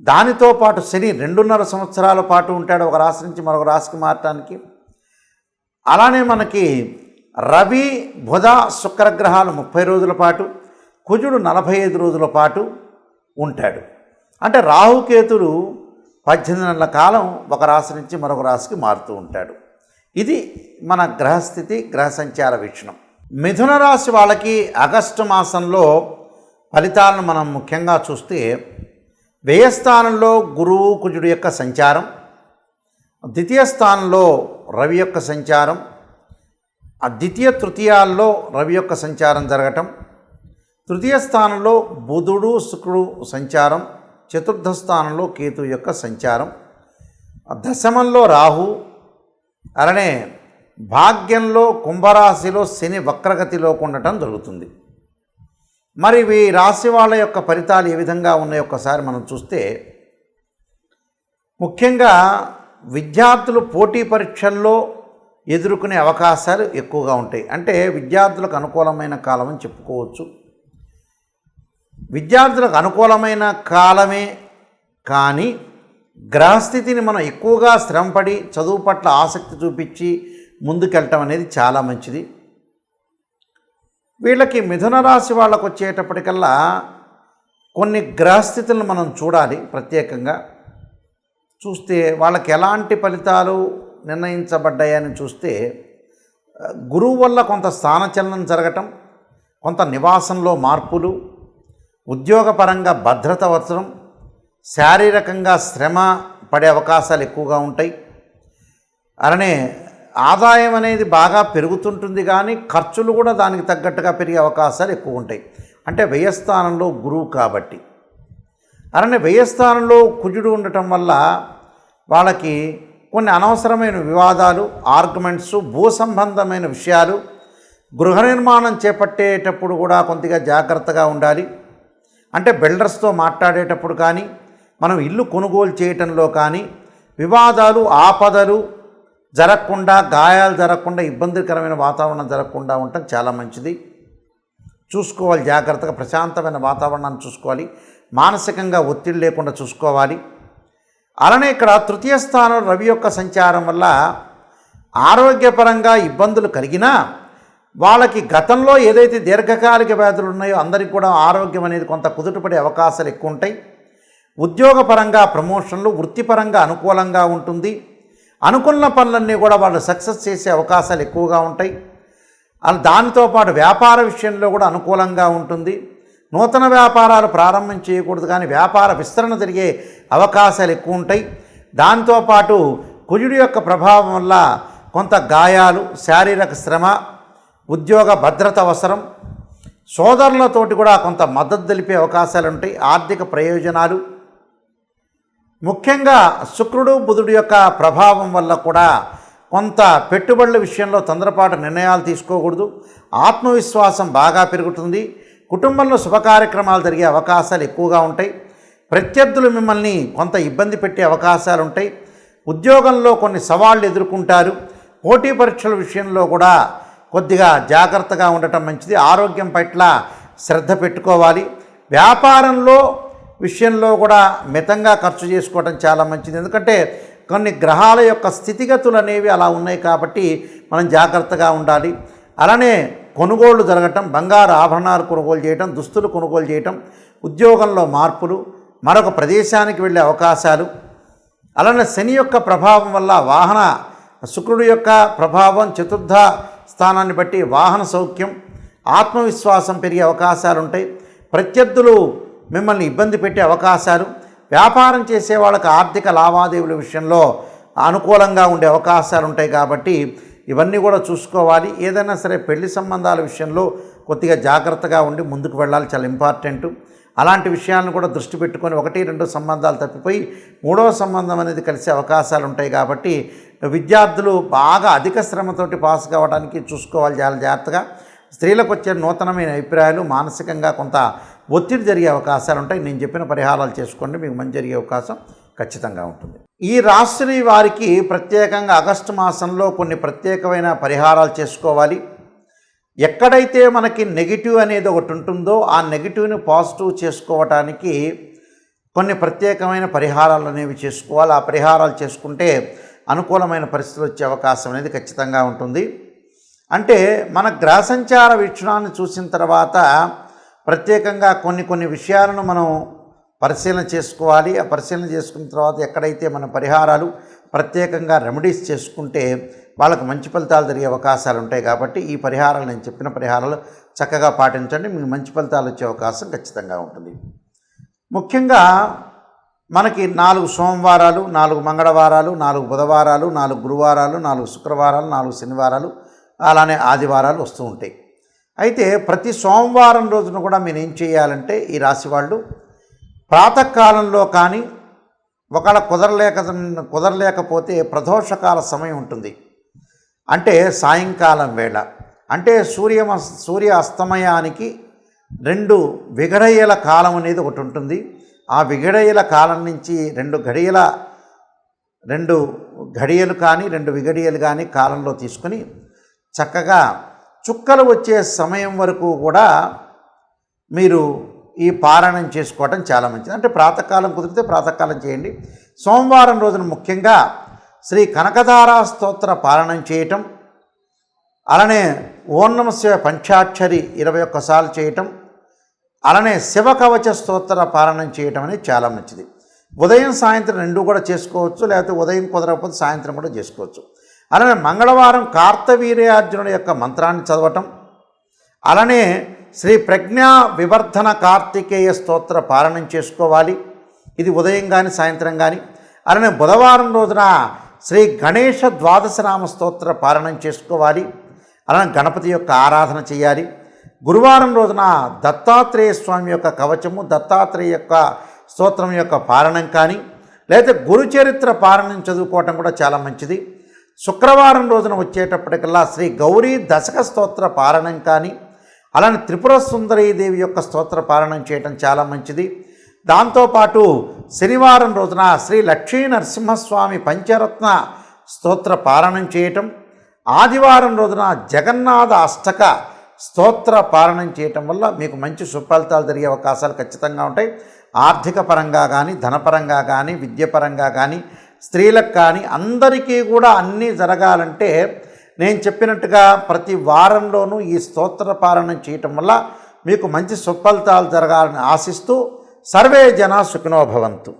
దానితో పాటు శని రెండున్నర సంవత్సరాల పాటు ఉంటాడు ఒక రాశి నుంచి మరొక రాశికి మారటానికి. అలానే మనకి రవి బుధ శుక్రగ్రహాలు ముప్పై రోజుల పాటు కుజుడు నలభై ఐదు రోజుల పాటు ఉంటాడు. అంటే రాహుకేతుడు పద్దెనిమిది నెలల కాలం ఒక రాశి నుంచి మరొక రాశికి మారుతూ ఉంటాడు. ఇది మన గ్రహస్థితి గ్రహ సంచార వీక్షణం. మిథున రాశి వాళ్ళకి ఆగస్టు మాసంలో ఫలితాలను మనం ముఖ్యంగా చూస్తే వ్యయస్థానంలో గురువు కుజుడు యొక్క సంచారం ద్వితీయ స్థానంలో రవి యొక్క సంచారం ఆ ద్వితీయ తృతీయాల్లో రవి యొక్క సంచారం జరగటం తృతీయ స్థానంలో బుధుడు శుక్రుడు సంచారం చతుర్థ స్థానంలో కేతు యొక్క సంచారం దశమంలో రాహు అలానే భాగ్యంలో కుంభరాశిలో శని వక్రగతిలోకి ఉండటం జరుగుతుంది. మరి ఈ రాశి వాళ్ళ యొక్క ఫలితాలు ఏ విధంగా ఉన్నాయి ఒక్కసారి మనం చూస్తే ముఖ్యంగా విద్యార్థులు పోటీ పరీక్షల్లో ఎదుర్కొనే అవకాశాలు ఎక్కువగా ఉంటాయి. అంటే విద్యార్థులకు అనుకూలమైన కాలం అని చెప్పుకోవచ్చు. విద్యార్థులకు అనుకూలమైన కాలమే కానీ గ్రహస్థితిని మనం ఎక్కువగా శ్రమపడి చదువు పట్ల ఆసక్తి చూపించి ముందుకెళ్ళటం అనేది చాలా మంచిది. వీళ్ళకి మిథున రాశి వాళ్ళకు వచ్చేటప్పటికల్లా కొన్ని గ్రహస్థితులను మనం చూడాలి ప్రత్యేకంగా. చూస్తే వాళ్ళకి ఎలాంటి ఫలితాలు నిర్ణయించబడ్డాయని చూస్తే గురువు వల్ల కొంత స్థానచలనం జరగటం కొంత నివాసంలో మార్పులు ఉద్యోగపరంగా భద్రత అవసరం శారీరకంగా శ్రమ పడే అవకాశాలు ఎక్కువగా ఉంటాయి. అలానే ఆదాయం అనేది బాగా పెరుగుతుంటుంది కానీ ఖర్చులు కూడా దానికి తగ్గట్టుగా పెరిగే అవకాశాలు ఎక్కువ ఉంటాయి. అంటే వ్యయస్థానంలో గురువు కాబట్టి. అలానే వ్యయస్థానంలో కుజుడు ఉండటం వల్ల వాళ్ళకి కొన్ని అనవసరమైన వివాదాలు ఆర్గ్యుమెంట్స్ భూ సంబంధమైన విషయాలు గృహ నిర్మాణం చేపట్టేటప్పుడు కూడా కొద్దిగా జాగ్రత్తగా ఉండాలి. అంటే బిల్డర్స్తో మాట్లాడేటప్పుడు కానీ మనం ఇల్లు కొనుగోలు చేయటంలో కానీ వివాదాలు ఆపదలు జరగకుండా గాయాలు జరగకుండా ఇబ్బందికరమైన వాతావరణం జరగకుండా ఉండటం చాలా మంచిది. చూసుకోవాలి జాగ్రత్తగా ప్రశాంతమైన వాతావరణాన్ని చూసుకోవాలి. మానసికంగా ఒత్తిడి లేకుండా చూసుకోవాలి. అలానే ఇక్కడ తృతీయ స్థానం రవి యొక్క సంచారం వల్ల ఆరోగ్యపరంగా ఇబ్బందులు కలిగినా వాళ్ళకి గతంలో ఏదైతే దీర్ఘకాలిక వ్యాధులు ఉన్నాయో అందరికీ కూడా ఆరోగ్యం అనేది కొంత కుదుటపడే అవకాశాలు ఎక్కువ ఉంటాయి. ఉద్యోగపరంగా ప్రమోషన్లు వృత్తిపరంగా అనుకూలంగా ఉంటుంది. అనుకున్న పనులన్నీ కూడా వాళ్ళు సక్సెస్ చేసే అవకాశాలు ఎక్కువగా ఉంటాయి. దానితో పాటు వ్యాపార విషయంలో కూడా అనుకూలంగా ఉంటుంది. నూతన వ్యాపారాలు ప్రారంభం చేయకూడదు కానీ వ్యాపార విస్తరణ జరిగే అవకాశాలు ఎక్కువ ఉంటాయి. దాంతోపాటు కుజుడి యొక్క ప్రభావం వల్ల కొంత గాయాలు శారీరక శ్రమ ఉద్యోగ భద్రత అవసరం. సోదరులతోటి కూడా కొంత మద్దతు తెలిపే అవకాశాలు ఉంటాయి. ఆర్థిక ప్రయోజనాలు ముఖ్యంగా శుక్రుడు బుధుడు యొక్క ప్రభావం వల్ల కూడా కొంత పెట్టుబడుల విషయంలో తొందరపాటు నిర్ణయాలు తీసుకోకూడదు. ఆత్మవిశ్వాసం బాగా పెరుగుతుంది. కుటుంబంలో శుభకార్యక్రమాలు జరిగే అవకాశాలు ఎక్కువగా ఉంటాయి. ప్రత్యర్థులు మిమ్మల్ని కొంత ఇబ్బంది పెట్టే అవకాశాలు ఉంటాయి. ఉద్యోగంలో కొన్ని సవాళ్ళు ఎదుర్కొంటారు. పోటీ పరీక్షల విషయంలో కూడా కొద్దిగా జాగ్రత్తగా ఉండటం మంచిది. ఆరోగ్యం పట్ల శ్రద్ధ పెట్టుకోవాలి. వ్యాపారంలో విషయంలో కూడా మితంగా ఖర్చు చేసుకోవడం చాలా మంచిది. ఎందుకంటే కొన్ని గ్రహాల యొక్క స్థితిగతులు అనేవి అలా ఉన్నాయి కాబట్టి మనం జాగ్రత్తగా ఉండాలి. అలానే కొనుగోళ్ళు జరగటం బంగారు ఆభరణాలు కొనుగోలు చేయటం దుస్తులు కొనుగోలు చేయటం ఉద్యోగంలో మార్పులు మరొక ప్రదేశానికి వెళ్ళే అవకాశాలు. అలానే శని యొక్క ప్రభావం వల్ల వాహన శుక్రుడు యొక్క ప్రభావం చతుర్థ స్థానాన్ని బట్టి వాహన సౌఖ్యం ఆత్మవిశ్వాసం పెరిగే అవకాశాలు ఉంటాయి. ప్రత్యర్థులు మిమ్మల్ని ఇబ్బంది పెట్టే అవకాశాలు వ్యాపారం చేసే వాళ్ళకి ఆర్థిక లావాదేవీల విషయంలో అనుకూలంగా ఉండే అవకాశాలు ఉంటాయి కాబట్టి ఇవన్నీ కూడా చూసుకోవాలి. ఏదైనా సరే పెళ్ళి సంబంధాల విషయంలో కొద్దిగా జాగ్రత్తగా ఉండి ముందుకు వెళ్ళాలి. చాలా ఇంపార్టెంట్ అలాంటి విషయాలను కూడా దృష్టి పెట్టుకొని ఒకటి రెండు సంబంధాలు తప్పిపోయి మూడవ సంబంధం అనేది కలిసే అవకాశాలు ఉంటాయి కాబట్టి విద్యార్థులు బాగా అధిక శ్రమతోటి పాస్ కావడానికి చూసుకోవాలి. చాలా జాగ్రత్తగా. స్త్రీలకు వచ్చే నూతనమైన అభిప్రాయాలు మానసికంగా కొంత ఒత్తిడి జరిగే అవకాశాలు ఉంటాయి. నేను చెప్పిన పరిహారాలు చేసుకోండి. మీకు మంచి జరిగే అవకాశం ఖచ్చితంగా ఉంటుంది. ఈ రాశి వారికి ప్రత్యేకంగా ఆగస్టు మాసంలో కొన్ని ప్రత్యేకమైన పరిహారాలు చేసుకోవాలి. ఎక్కడైతే మనకి నెగిటివ్ అనేది ఒకటి ఉంటుందో ఆ నెగిటివ్ని పాజిటివ్ చేసుకోవటానికి కొన్ని ప్రత్యేకమైన పరిహారాలు అనేవి చేసుకోవాలి. ఆ పరిహారాలు చేసుకుంటే అనుకూలమైన పరిస్థితులు వచ్చే అవకాశం అనేది ఖచ్చితంగా ఉంటుంది. అంటే మన గ్రహ సంచార వీక్షణాన్ని చూసిన తర్వాత ప్రత్యేకంగా కొన్ని కొన్ని విషయాలను మనం పరిశీలన చేసుకోవాలి. ఆ పరిశీలన చేసుకున్న తర్వాత ఎక్కడైతే మన పరిహారాలు ప్రత్యేకంగా రెమెడీస్ చేసుకుంటే వాళ్ళకు మంచి ఫలితాలు జరిగే అవకాశాలు ఉంటాయి కాబట్టి ఈ పరిహారాలు నేను చెప్పిన పరిహారాలు చక్కగా పాటించండి. మీకు మంచి ఫలితాలు వచ్చే అవకాశం ఖచ్చితంగా ఉంటుంది. ముఖ్యంగా మనకి నాలుగు సోమవారాలు నాలుగు మంగళవారాలు నాలుగు బుధవారాలు నాలుగు గురువారాలు నాలుగు శుక్రవారాలు నాలుగు శనివారాలు అలానే ఆదివారాలు వస్తూ ఉంటాయి. అయితే ప్రతి సోమవారం రోజున కూడా మీరు ఏం చేయాలంటే ఈ రాశి వాళ్ళు ప్రాతకాలంలో కానీ ఒకవేళ కుదరలేక కుదరలేకపోతే ప్రదోషకాల సమయం ఉంటుంది. అంటే సాయంకాలం వేళ. అంటే సూర్య సూర్య అస్తమయానికి రెండు విగడయ్యల కాలం అనేది ఒకటి ఉంటుంది. ఆ విగడయ్యల కాలం నుంచి రెండు గడియల రెండు ఘడియలు కానీ రెండు విగడియలు కానీ కాలంలో తీసుకొని చక్కగా చుక్కలు వచ్చే సమయం వరకు కూడా మీరు ఈ పారాయణం చేసుకోవటం చాలా మంచిది. అంటే ప్రాతకాలం కుదిరితే ప్రాతకాలం చేయండి. సోమవారం రోజున ముఖ్యంగా శ్రీ కనకధారా స్తోత్ర పారాయణం చేయటం అలానే ఓన్నమశివ శివ పంచాక్షరి ఇరవై ఒక్కసార్లు చేయటం అలానే శివ కవచ స్తోత్ర పారాయణం చేయటం అనేది చాలా మంచిది. ఉదయం సాయంత్రం రెండు కూడా చేసుకోవచ్చు లేకపోతే ఉదయం కుదరకపోతే సాయంత్రం కూడా చేసుకోవచ్చు. అలానే మంగళవారం కార్తవీర్యార్జునుడి యొక్క మంత్రాన్ని చదవటం అలానే శ్రీ ప్రజ్ఞా వివర్ధన కార్తికేయ స్తోత్ర పాలనం చేసుకోవాలి. ఇది ఉదయం కానీ సాయంత్రం కానీ అలానే బుధవారం రోజున శ్రీ గణేష ద్వాదశనామ స్తోత్ర పాలనం చేసుకోవాలి. అలానే గణపతి యొక్క ఆరాధన చేయాలి. గురువారం రోజున దత్తాత్రేయ స్వామి యొక్క కవచము దత్తాత్రేయ యొక్క స్తోత్రం యొక్క పాలనం కానీ లేదా గురుచరిత్ర పాలనం చదువుకోవటం కూడా చాలా మంచిది. శుక్రవారం రోజున వచ్చేటప్పటికల్లా శ్రీ గౌరీ దశక స్తోత్ర పారణం కానీ అలానే త్రిపుర సుందరీదేవి యొక్క స్తోత్ర పారణం చేయటం చాలా మంచిది. దాంతోపాటు శనివారం రోజున శ్రీ లక్ష్మీ నరసింహస్వామి పంచరత్న స్తోత్ర పారణం చేయటం ఆదివారం రోజున జగన్నాథ అష్టక స్తోత్ర పారణం చేయటం వల్ల మీకు మంచి సుఫలితాలు జరిగే అవకాశాలు ఖచ్చితంగా ఉంటాయి. ఆర్థిక పరంగా కానీ ధనపరంగా కానీ విద్యపరంగా కానీ స్త్రీలకు కానీ అందరికీ కూడా అన్నీ జరగాలంటే నేను చెప్పినట్టుగా ప్రతి వారంలోనూ ఈ స్తోత్ర పాలనం చేయటం వల్ల మీకు మంచి సుఫలితాలు జరగాలని ఆశిస్తూ సర్వే జన సుఖినోభవంతు